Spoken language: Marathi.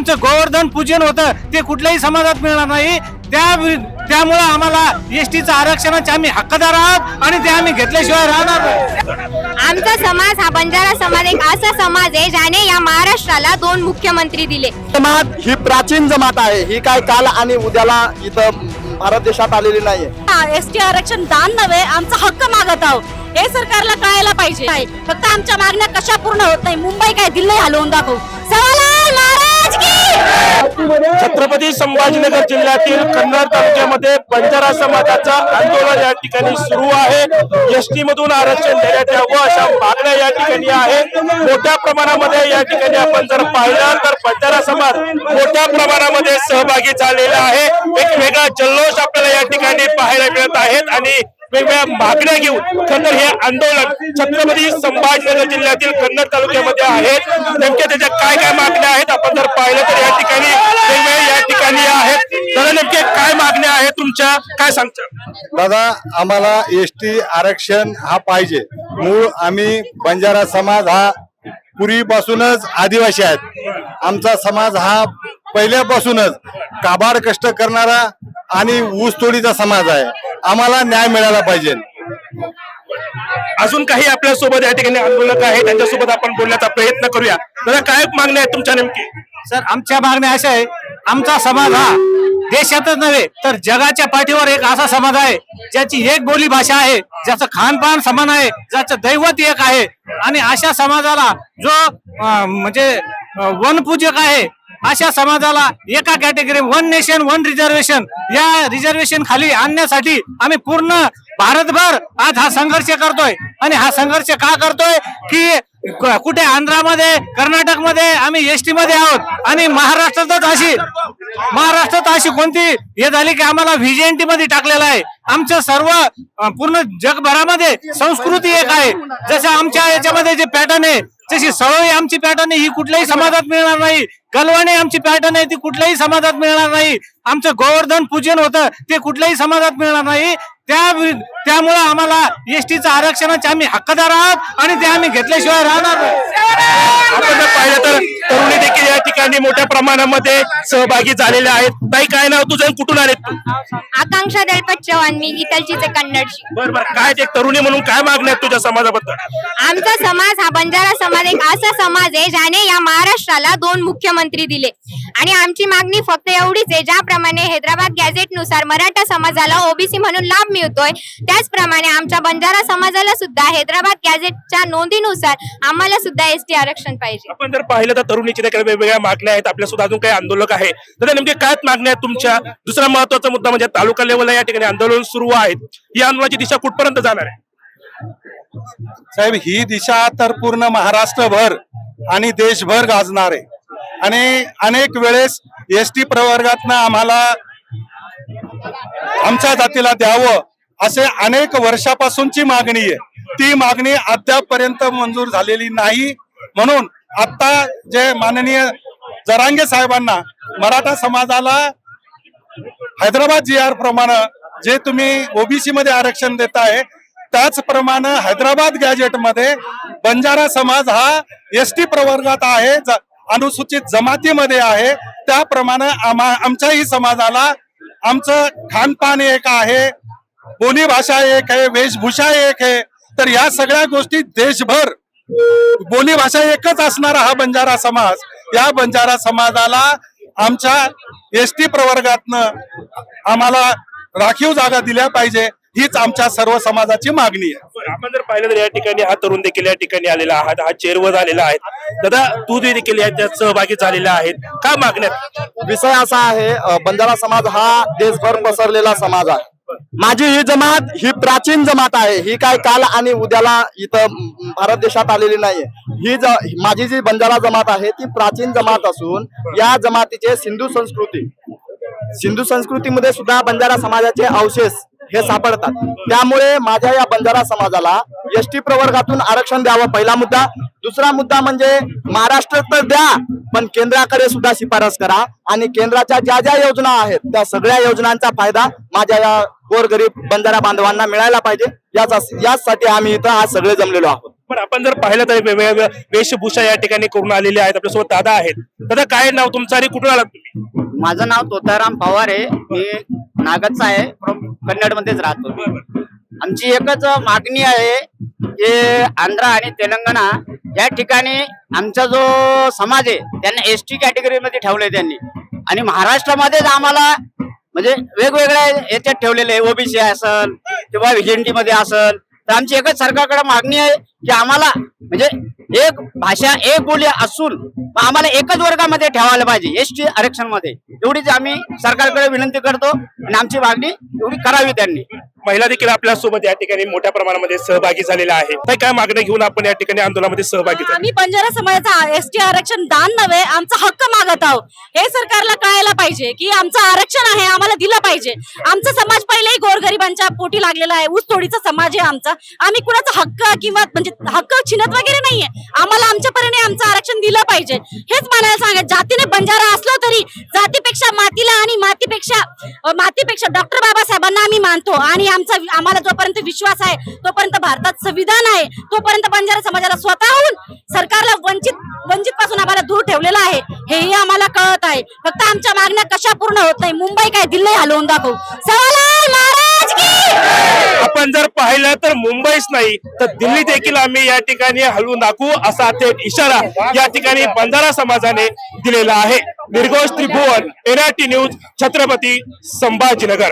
आमचं गोवर्धन पूजन होतं ते कुठल्याही समाजात मिळणार नाही. त्या त्यामुळं आम्हाला एसटीचं आरक्षणाचे आम्ही हक्कदार आहोत आणि ते आम्ही घेतल्याशिवाय राहणार. आमचा समाज हा बंजारा समाज एक असा समाज आहे ज्याने या महाराष्ट्राला दोन मुख्यमंत्री दिले. जमात ही प्राचीन जमात आहे. ही काय काल आणि उद्याला इथं भारत देशात आलेली नाहीये. एस टी आरक्षण दान नव्हे आमचा हक्क मागत आहोत. हे सरकारला कळायला पाहिजे. नाही, फक्त आमच्या मागण्या कशा पूर्ण होत नाही? मुंबई काय दिल्ली हलवून दाखवू? छत्रपती संभाजीनगर जिल्ह्यातील कन्नड तालुक्यामध्ये बंजारा समाजाचा आंदोलन या ठिकाणी सुरू आहे. एसटी मधून आरक्षण देण्यात यावं अशा मागण्या या ठिकाणी आहेत मोठ्या प्रमाणामध्ये या ठिकाणी आपण जर पाहिलं तर बंजारा समाज मोठ्या प्रमाणामध्ये सहभागी झालेला आहे. एक वेगळा जल्लोष आपल्या ठिकाणी पाहायला मिळत आहेत आणि वेगवेगळ्या मागण्या घेऊन खरं हे आंदोलन छत्रपती संभाजीनगर जिल्ह्यातील कन्नड तालुक्यामध्ये आहेत नेमक्या त्याच्या काय काय मागण्या आहेत आपण जर पाहिलं तर या ठिकाणी वेगवेगळ्या या ठिकाणी आहेत. तर नेमके काय मागण्या आहेत तुमच्या? काय सांगता? दादा आम्हाला एस टी आरक्षण हा पाहिजे. मूळ आम्ही बंजारा समाज हा पूर्वीपासूनच आदिवासी आहेत. आमचा समाज हा पहिल्यापासूनच. काबाड कष्ट करणारा आणि ऊसतोडीचा समाज आहे. आम्हाला न्याय मिळाला पाहिजे. अजून काही आपल्यासोबत या ठिकाणी आंदोलक आहेत त्यांच्यासोबत आपण बोलण्याचा प्रयत्न करूया. दादा काय मागण्या आहेत तुमच्या नेमकी? सर आमच्या मागण्या अशा आहे आमचा समाज हा देशातच नव्हे तर जगाच्या पाठीवर एक असा समाज आहे ज्याची एक बोली भाषा आहे ज्याचं खानपान समान आहे ज्याचं दैवत एक आहे. आणि अशा समाजाला जो म्हणजे वनपूजक आहे अशा समाजाला एका category one nation one reservation या रिझर्वेशन खाली आणण्यासाठी आम्ही पूर्ण भारतभर आज हा संघर्ष करतोय. आणि हा संघर्ष का करतोय? की कुठे आंध्रामध्ये कर्नाटकमध्ये आम्ही एसटी मध्ये आहोत. आणि महाराष्ट्रातच अशी महाराष्ट्रात अशी कोणती हे झाली की आम्हाला व्हीजेएनटी मध्ये टाकलेलं आहे. आमचं सर्व पूर्ण जगभरामध्ये संस्कृती एक आहे. जसं आमच्या याच्यामध्ये जे पॅटर्न आहे जशी सवय आमची पॅटर्न आहे ही कुठल्याही समाजात मिळणार नाही. गलवाणी आमची पॅटर्न आहे ती कुठल्याही समाजात मिळणार नाही. आमचं गोवर्धन पूजन होतं ते कुठल्याही समाजात मिळणार नाही. त्या त्यामुळं आम्हाला एसटीचं आरक्षणाचे आम्ही हक्कदार आहोत आणि ते आम्ही घेतल्याशिवाय राहणार नाही आपण जर पाहिलं तर तरुणी ठिकाणी मोठ्या प्रमाणामध्ये सहभागी झालेल्या आहेत. ताई काय नाव तुझं कुठून आलेत तू? आकांक्षा दळपत चव्हाण मी आहे कन्नडची. बरं बरं. काय ते तरुणी म्हणून काय मागण्या आहेत तुझ्या समाजाबद्दल? आमचा समाज हा बंजारा समाज एक असा समाज आहे ज्याने या महाराष्ट्राला दोन मुख्यमंत्री दिले. आणि आमची मागणी फक्त एवढीच आहे ज्याप्रमाणे हैदराबाद गॅझेटनुसार मराठा समाजाला ओबीसी म्हणून लाभ मिळतोय त्याचप्रमाणे आमच्या बंजारा समाजाला सुद्धा हैदराबाद गॅझेटच्या नोंदीनुसार आम्हाला सुद्धा एसटी आरक्षण पाहिजे. आपण जर पाहिलं तर तरुणीची देखील वेगवेगळ्या मागण्या आहेत आपल्या सुद्धा अजून काही आंदोलक आहे तर नेमके काय मागण्या आहेत तुमच्या? दुसरा महत्त्वाचा मुद्दा म्हणजे तालुका लेवलला या ठिकाणी आंदोलन सुरू आहेत. ही आंदोलनाची दिशा कुठपर्यंत जाणार आहे? साहेब ही दिशा तर पूर्ण महाराष्ट्रभर आणि देशभर गाजणार आहे. आणि अनेक वेळेस एस टी प्रवर्गातनं आम्हाला आमच्या जातीला द्यावं असे अनेक वर्षापासूनची मागणी आहे. ती मागणी अद्यापपर्यंत मंजूर झालेली नाही. म्हणून आता जे माननीय जरांगे साहेबांना मराठा समाजाला हैदराबाद जी आर प्रमाणे जे तुम्ही ओबीसी मध्ये आरक्षण देताय त्याचप्रमाणे हैदराबाद गॅजेटमध्ये बंजारा समाज हा एस टी प्रवर्गात आहे. ज- अनुसूचित जमातीमध्ये आहे. त्याप्रमाणे आम्हा आमच्याही समाजाला आमचं खानपान एक आहे बोली भाषा एक आहे वेशभूषा एक आहे. तर या सगळ्या गोष्टी देशभर बोली भाषा एकच असणारा हा बंजारा समाज. या बंजारा समाजाला आमच्या एस टी प्रवर्गातनं आम्हाला राखीव जागा दिल्या पाहिजे. हीच आमच्या सर्व समाजाची मागणी आहे. आपण जर पाहिलं तर या ठिकाणी हा तरुण देखील या ठिकाणी आलेला आहात. हा चेरवर आलेला आहे. दादा तू देखील याच्यात सहभागी झालेला आहेत काय मागण्या आहेत? विषय असा आहे बंजारा समाज हा देशभर पसरलेला समाज आहे. माझी ही जमात ही प्राचीन जमात आहे. ही काय काल आणि उद्याला इथं भारत देशात आलेली नाहीये. ही ज माझी जी बंजारा जमात आहे ती प्राचीन जमात असून या जमातीचे सिंधू संस्कृती. सिंधू संस्कृतीमध्ये सुद्धा बंजारा समाजाचे अवशेष हे सापडतात. त्यामुळे माझ्या या बंजारा समाजाला एस टी प्रवर्गातून आरक्षण द्यावं पहिला मुद्दा. दुसरा मुद्दा म्हणजे महाराष्ट्र तर द्या पण केंद्राकडे सुद्धा शिफारस करा आणि केंद्राच्या ज्या ज्या योजना आहेत त्या सगळ्या योजनांचा फायदा माझ्या या गोरगरीब बंजारा बांधवांना मिळायला पाहिजे. याचा याचसाठी आम्ही इथं आज सगळे जमलेलो आहोत. पण आपण जर पाहिलं तर वेगवेगळ्या वेशभूषा या ठिकाणी करून आलेले आहेत आपल्यासोबत दादा आहेत. दादा काय नाव तुमचं आणि कुठून आलात तुम्ही? माझं नाव तोताराम पवार आहे. मी नागदचा आहे. कन्नड मध्येच राहतो आमची एकच मागणी आहे की आंध्र आणि तेलंगणा या ठिकाणी आमचा जो समाज आहे त्यांना एस टी कॅटेगरीमध्ये ठेवलंय त्यांनी. आणि महाराष्ट्रामध्येच आम्हाला म्हणजे वेगवेगळ्या याच्यात ठेवलेले ओबीसी असल किंवा व्हिजेंटी मध्ये असल. तर आमची एकच सरकारकडे मागणी आहे की आम्हाला म्हणजे एक भाषा एक बोली असून मग आम्हाला एकच वर्गामध्ये ठेवायला पाहिजे एस टी आरक्षणमध्ये एवढीच आम्ही सरकारकडे विनंती करतो आणि आमची मागणी एवढी करावी त्यांनी. महिला देखील आपल्यासोबत या ठिकाणी मोठ्या प्रमाणामध्ये सहभागी झालेला आहे काय काय घेऊन आपण या ठिकाणी आंदोलनामध्ये सहभागी झाले? आम्ही बंजारा समाजाचा एस टी आरक्षण दान नव्हे आमचा हक्क मागत आहोत. हे सरकारला कळायला पाहिजे की आमचं आरक्षण आहे आम्हाला दिलं पाहिजे. आमचा समाज पहिलेही गोरगरिबांच्या पोटी लागलेला आहे. ऊस तोडीचा समाज आहे आमचा. आम्ही कुणाचा हक्क किंवा म्हणजे हक्क छिनत वगैरे नाहीये. आम्हाला आमच्यापर्यंत आमचं आरक्षण दिलं पाहिजे. हेच म्हणायला सांगत जातीने बंजारा असलो तरी जातीपेक्षा मातीला आणि मातीपेक्षा मातीपेक्षा डॉक्टर बाबासाहेबांना आम्ही मानतो आणि आमचा आम्हाला जोपर्यंत विश्वास आहे तोपर्यंत भारतात संविधान आहे तोपर्यंत बंजारा समाजाला स्वतःहून सरकारला वंचित वंचित पासून आम्हाला दूर ठेवलेलं आहे हेही आम्हाला कळत आहे. फक्त आमच्या मागण्या कशा पूर्ण होत नाही मुंबई काय दिल्ली हलवून दाखवू. आपण जर पाहिलं तर मुंबईच नाही तर दिल्ली देखील आम्ही या ठिकाणी हलवून दाखवू असा थेट इशारा या ठिकाणी बंजारा समाजाने दिलेला आहे. Nirghosh Tribhuvan NRT news Chhatrapati Sambhajinagar.